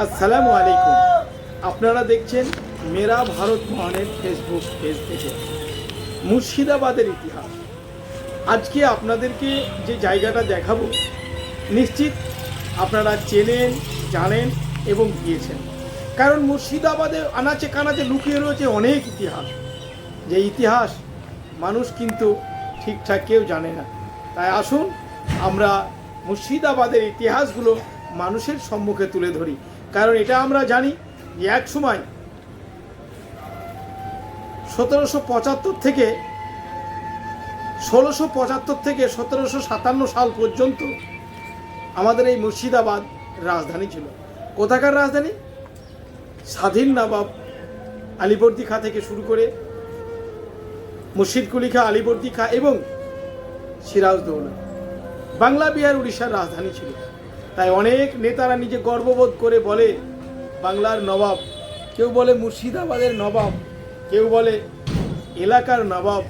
আসসালামু আলাইকুম। আপনারা দেখছেন মেরা ভারত মহানের ফেসবুক পেজ থেকে মুর্শিদাবাদের ইতিহাস। আজকে আপনাদেরকে যে জায়গাটা দেখাবো, নিশ্চিত আপনারা চেনেন, জানেন এবং গিয়েছেন। কারণ মুর্শিদাবাদে আনাচে কানাচে লুকিয়ে রয়েছে অনেক ইতিহাস। যে ইতিহাস মানুষ কিন্তু ঠিকঠাক কেউ জানে না। তাই আসুন আমরা মুর্শিদাবাদের ইতিহাসগুলো মানুষের সম্মুখে তুলে ধরি। কারণ এটা আমরা জানি যে এক সময় সতেরোশো পঁচাত্তর থেকে ষোলোশো পঁচাত্তর থেকে সতেরোশো সাতান্ন সাল পর্যন্ত আমাদের এই মুর্শিদাবাদ রাজধানী ছিল। কোথাকার রাজধানী? স্বাধীন নবাব আলিবর্দী খা থেকে শুরু করে মুর্শিদ কুলি খা, আলিবর্দী খা এবং সিরাজদৌলা। বাংলা বিহার, উড়িষ্যার রাজধানী ছিল। তাই অনেক নেতারা নিজে গর্ববোধ করে বলে বাংলার নবাব। কেউ বলে মুর্শিদাবাদের নবাব, কেউ বলে এলাকার নবাব,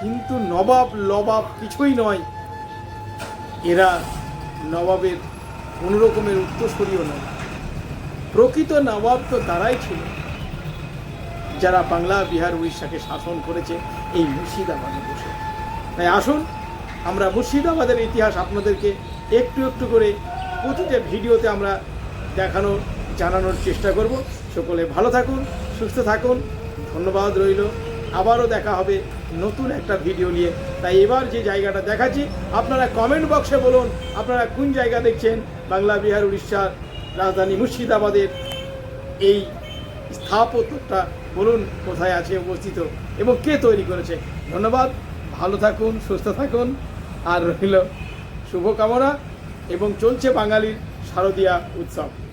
কিন্তু নবাব, লবাব কিছুই নয়। এরা নবাবের কোনো রকমের উত্তরসূরিও নয়। প্রকৃত নবাব তো তারাই ছিল, যারা বাংলা, বিহার, উড়িষ্যাকে শাসন করেছে এই মুর্শিদাবাদে বসে। তাই আসুন, আমরা মুর্শিদাবাদের ইতিহাস আপনাদেরকে একটু একটু করে প্রতিটা ভিডিওতে আমরা দেখানো, জানানোর চেষ্টা করব। সকলে ভালো থাকুন, সুস্থ থাকুন, ধন্যবাদ রইল। আবারও দেখা হবে নতুন একটা ভিডিও নিয়ে। তাই এবার যে জায়গাটা দেখাচ্ছি, আপনারা কমেন্ট বক্সে বলুন, আপনারা কোন জায়গা দেখছেন? বাংলা, বিহার উড়িষ্যার রাজধানী, মুর্শিদাবাদের এই স্থাপত্যটা বলুন, কোথায় আছে, অবস্থিত, এবং কে তৈরি করেছে? ধন্যবাদ, ভালো থাকুন, সুস্থ থাকুন, আর রইল শুভকামনা। এবং চলছে বাঙালির শারদীয়া উৎসব।